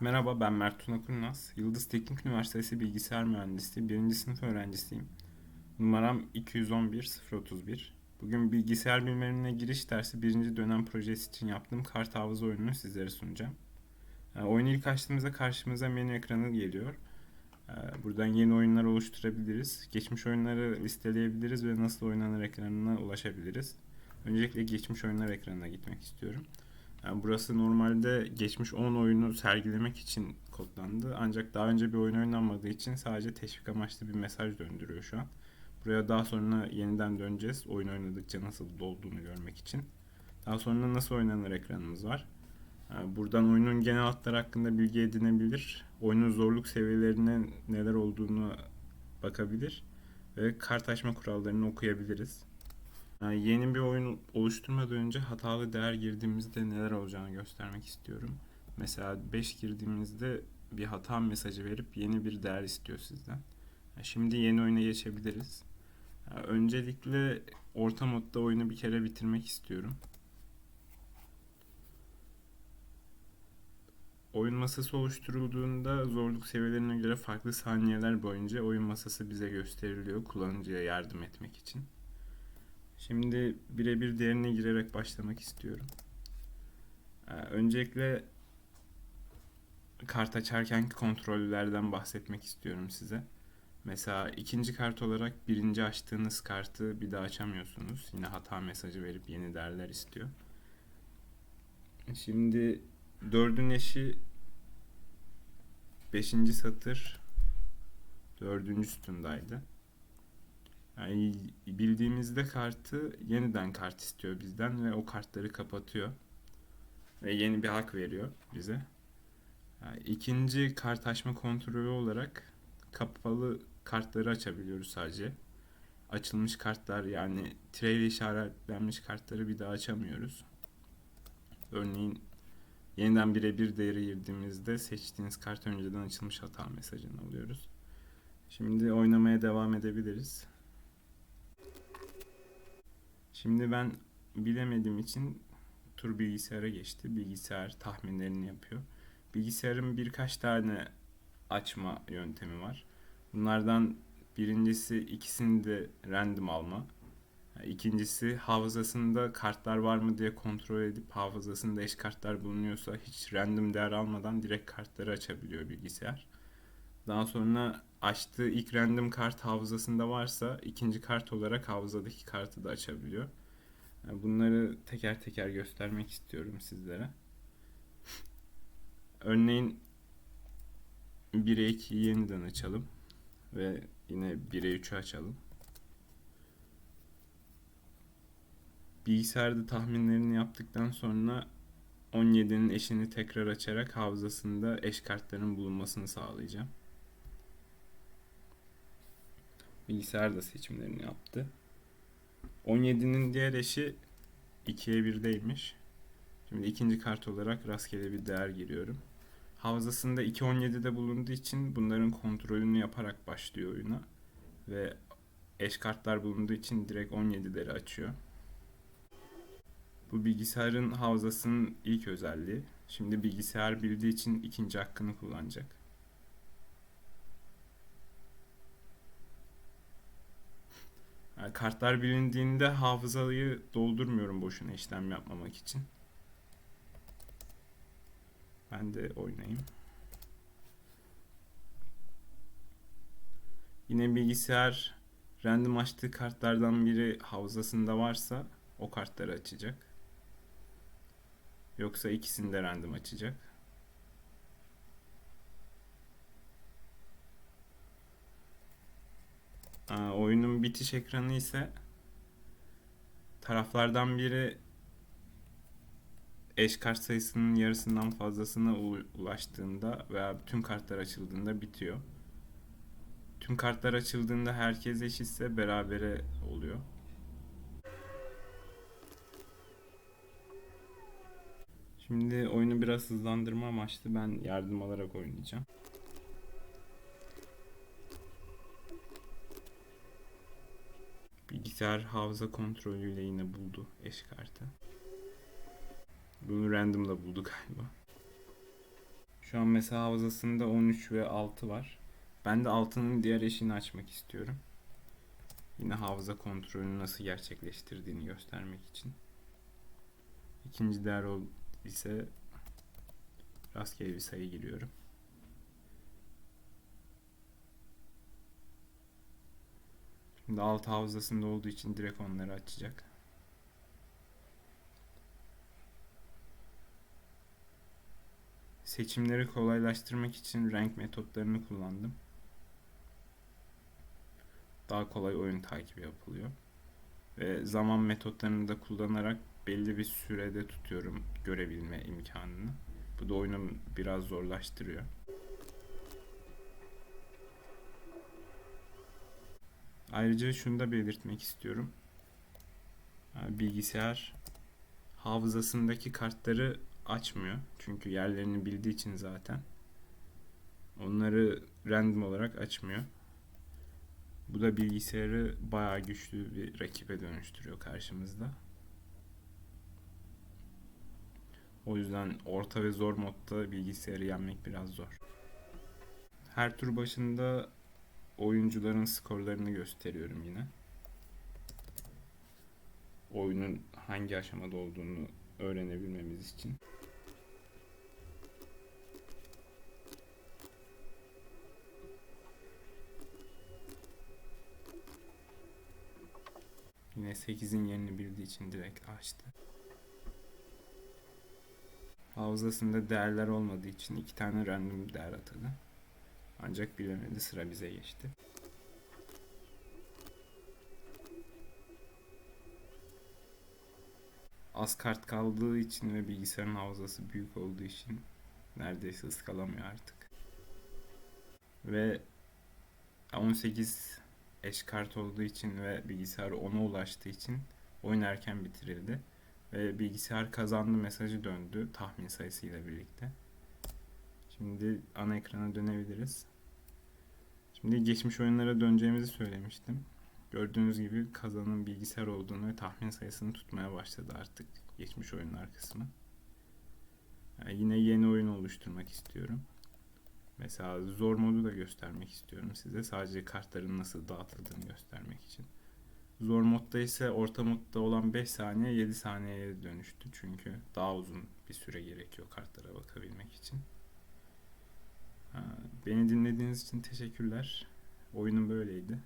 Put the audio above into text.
Merhaba ben Mert Tuna. Yıldız Teknik Üniversitesi Bilgisayar Mühendisliği 1. sınıf öğrencisiyim. Numaram 211 031. Bugün bilgisayar bilimlerine giriş dersi 1. dönem projesi için yaptığım kart hafıza oyununu sizlere sunacağım. Ee, Oyunu ilk açtığımızda karşımıza menü ekranı geliyor. Ee, Buradan yeni oyunlar oluşturabiliriz. Geçmiş oyunları listeleyebiliriz ve nasıl oynanır ekranına ulaşabiliriz. Öncelikle geçmiş oyunlar ekranına gitmek istiyorum. Yani burası normalde geçmiş 10 oyunu sergilemek için kodlandı. Ancak daha önce bir oyun oynanmadığı için sadece teşvik amaçlı bir mesaj döndürüyor şu an. Buraya daha sonra yeniden döneceğiz. Oyun oynadıkça nasıl dolduğunu görmek için. Daha sonra nasıl oynanır ekranımız var. Yani Buradan oyunun genel hatları hakkında bilgi edinebilir. Oyunun zorluk seviyelerine neler olduğunu bakabilir. Ve kart açma kurallarını okuyabiliriz. Yani yeni bir oyun oluşturmadan önce hatalı değer girdiğimizde neler olacağını göstermek istiyorum. Mesela 5 girdiğimizde bir hata mesajı verip yeni bir değer istiyor sizden. Ya Şimdi yeni oyuna geçebiliriz. Ya Öncelikle orta modda oyunu bir kere bitirmek istiyorum. Oyun masası oluşturulduğunda zorluk seviyelerine göre farklı saniyeler boyunca oyun masası bize gösteriliyor kullanıcıya yardım etmek için. Şimdi birebir değerine girerek başlamak istiyorum. Ee, öncelikle kart açarkenki kontrollerden bahsetmek istiyorum size. Mesela ikinci kart olarak birinci açtığınız kartı bir daha açamıyorsunuz. Yine hata mesajı verip yeni değerler istiyor. Şimdi dördün eşi beşinci satır dördüncü sütundaydı. Yani bildiğimizde kartı yeniden kart istiyor bizden ve o kartları kapatıyor. Ve yeni bir hak veriyor bize. Yani ikinci kart açma kontrolü olarak kapalı kartları açabiliyoruz sadece. Açılmış kartlar yani tire işaretlenmiş kartları bir daha açamıyoruz. Örneğin yeniden birebir değeri girdiğimizde seçtiğiniz kart önceden açılmış hata mesajını alıyoruz. Şimdi oynamaya devam edebiliriz. Şimdi ben bilemediğim için tur bilgisayara geçti. Bilgisayar tahminlerini yapıyor. Bilgisayarın birkaç tane açma yöntemi var. Bunlardan birincisi ikisini de random alma. İkincisi hafızasında kartlar var mı diye kontrol edip hafızasında eş kartlar bulunuyorsa hiç random değer almadan direkt kartları açabiliyor bilgisayar. Daha sonra açtığı ilk random kart hafızasında varsa ikinci kart olarak hafızadaki kartı da açabiliyor. Yani Bunları teker teker göstermek istiyorum sizlere. Örneğin 1'e 2'yi yeniden açalım ve yine 1'e 3'ü açalım. Bilgisayarda tahminlerini yaptıktan sonra 17'nin eşini tekrar açarak hafızasında eş kartların bulunmasını sağlayacağım. Bilgisayar da seçimlerini yaptı. 17'nin diğer eşi 2'ye 1'deymiş. Şimdi ikinci kart olarak rastgele bir değer giriyorum. Hafızasında 2.17'de bulunduğu için bunların kontrolünü yaparak başlıyor oyuna. Ve eş kartlar bulunduğu için direkt 17'leri açıyor. Bu bilgisayarın hafızasının ilk özelliği. Şimdi bilgisayar bildiği için ikinci hakkını kullanacak. Kartlar bilindiğinde hafızayı doldurmuyorum boşuna işlem yapmamak için. Ben de oynayayım. Yine bilgisayar random açtığı kartlardan biri hafızasında varsa o kartları açacak. Yoksa ikisini de random açacak. Aa, oyunun bitiş ekranı ise taraflardan biri eş kart sayısının yarısından fazlasına ulaştığında veya tüm kartlar açıldığında bitiyor. Tüm kartlar açıldığında herkes eşitse berabere oluyor. Şimdi oyunu biraz hızlandırma amaçlı ben yardım alarak oynayacağım. Bilgisayar hafıza kontrolüyle yine buldu eş kartı. Bunu random'la buldu galiba. Şu an mesela havzasında 13 ve 6 var. Ben de 6'nın diğer eşini açmak istiyorum. Yine hafıza kontrolünü nasıl gerçekleştirdiğini göstermek için. İkinci değer ise rastgele bir sayı giriyorum. Şimdi alt havzasında olduğu için direkt onları açacak. Seçimleri kolaylaştırmak için renk metotlarını kullandım. Daha kolay oyun takibi yapılıyor. Ve zaman metotlarını da kullanarak belli bir sürede tutuyorum görebilme imkanını. Bu da oyunu biraz zorlaştırıyor. Ayrıca şunu da belirtmek istiyorum. Bilgisayar hafızasındaki kartları açmıyor. Çünkü yerlerini bildiği için zaten. Onları random olarak açmıyor. Bu da bilgisayarı bayağı güçlü bir rakibe dönüştürüyor karşımızda. O yüzden orta ve zor modda bilgisayarı yenmek biraz zor. Her tur başında oyuncuların skorlarını gösteriyorum yine. Oyunun hangi aşamada olduğunu öğrenebilmemiz için. Yine 8'in yerini bildiği için direkt açtı. Hafızasında değerler olmadığı için iki tane random değer atadı. Ancak bilemedi sıra bize geçti. Az kart kaldığı için ve bilgisayarın hafızası büyük olduğu için neredeyse ıskalamıyor artık. Ve 18 eş kart olduğu için ve bilgisayar ona ulaştığı için oyun erken bitirildi. Ve bilgisayar kazandı mesajı döndü tahmin sayısıyla birlikte. Şimdi ana ekrana dönebiliriz. Şimdi geçmiş oyunlara döneceğimizi söylemiştim. Gördüğünüz gibi kazanın bilgisayar olduğunu ve tahmin sayısını tutmaya başladı artık geçmiş oyunlar kısmı. Yani yine yeni oyun oluşturmak istiyorum. Mesela zor modu da göstermek istiyorum size. Sadece kartların nasıl dağıtıldığını göstermek için. Zor modda ise orta modda olan 5 saniye 7 saniyeye dönüştü. Çünkü daha uzun bir süre gerekiyor kartlara bakabilmek için. Beni dinlediğiniz için teşekkürler. Oyunum böyleydi.